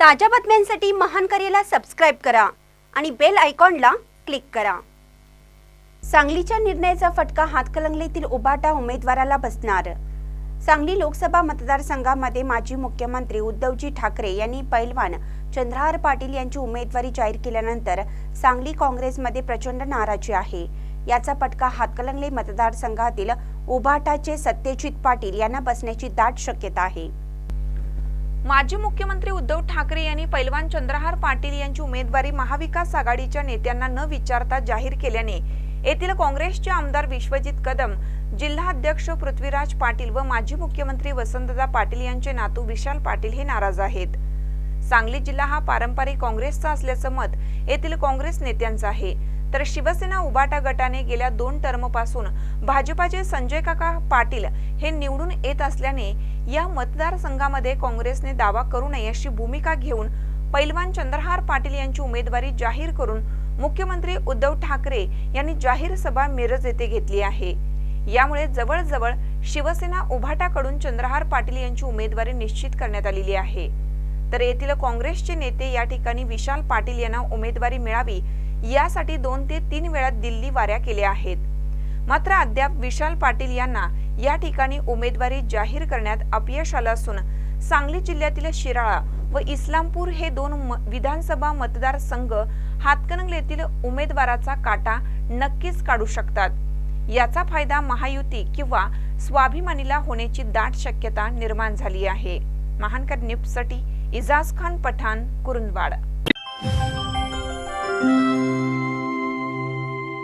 ताज्या बातम्यांसाठी महान करेला सबस्क्राईब करा आणि बेल आयकॉनला क्लिक करा. सांगलीच्या निर्णयाचा फटका हातकलंगलीतील उबाटा उमेदवाराला बसणार. सांगली लोकसभा मतदारसंघामध्ये माजी मुख्यमंत्री उद्धवजी ठाकरे यांनी पैलवान चंद्रहार पाटील यांची उमेदवारी जाहीर केल्यानंतर सांगली काँग्रेसमध्ये प्रचंड नाराजी आहे. याचा फटका हातकलंगले मतदारसंघातील उबाटाचे सत्यजित पाटील यांना बसण्याची दाट शक्यता आहे. माजी मुख्यमंत्री उद्धव ठाकरे यांनी पैलवान चंद्रहार पाटील यांची उमेदवारी महाविकास आघाडीच्या नेत्यांना न विचारता जाहीर केल्याने येथील काँग्रेसचे आमदार विश्वजित कदम जिल्हाध्यक्ष पृथ्वीराज पाटील व माजी मुख्यमंत्री वसंतदा पाटील यांचे नातू विशाल पाटील हे नाराज आहेत. सांगली जिल्हा हा पारंपरिक काँग्रेसचा असल्याचं मत येथील काँग्रेस नेत्यांचं आहे. तर शिवसेना उबाटा गटाने गेल्या दोन टर्मपासून भाजपाचे संजय काका पाटील हे निवडून येत असल्याने या मतदारसंघामध्ये काँग्रेसने दावा करू नये अशी भूमिका घेऊन पैलवान चंद्रहार पाटील यांची उमेदवारी जाहीर करून मुख्यमंत्री उद्धव ठाकरे यांनी जाहीर सभा मिरज येथे घेतली आहे. यामुळे जवळजवळ शिवसेना उभाटाकडून चंद्रहार पाटील यांची उमेदवारी निश्चित करण्यात आलेली आहे. तर येथील काँग्रेसचे नेते या ठिकाणी विशाल पाटील यांना उमेदवारी मिळावी यासाठी दोन ते तीन वेळा दिल्ली वाऱ्या केल्या आहेत. मात्र अद्याप विशाल पाटील यांना या ठिकाणी उमेदवारी जाहीर करण्यात अपयश आलं असून सांगली जिल्ह्यातील शिराळा व इस्लामपूर हे दोन म- विधानसभा मतदारसंघ हातकणंगलेतील उमेदवाराचा काटा नक्कीच काढू शकतात. याचा फायदा महायुती किंवा स्वाभिमानीला होण्याची दाट शक्यता निर्माण झाली आहे. महानकर न्यूजसाठी इजाज खान पठाण कुरुंदवाड.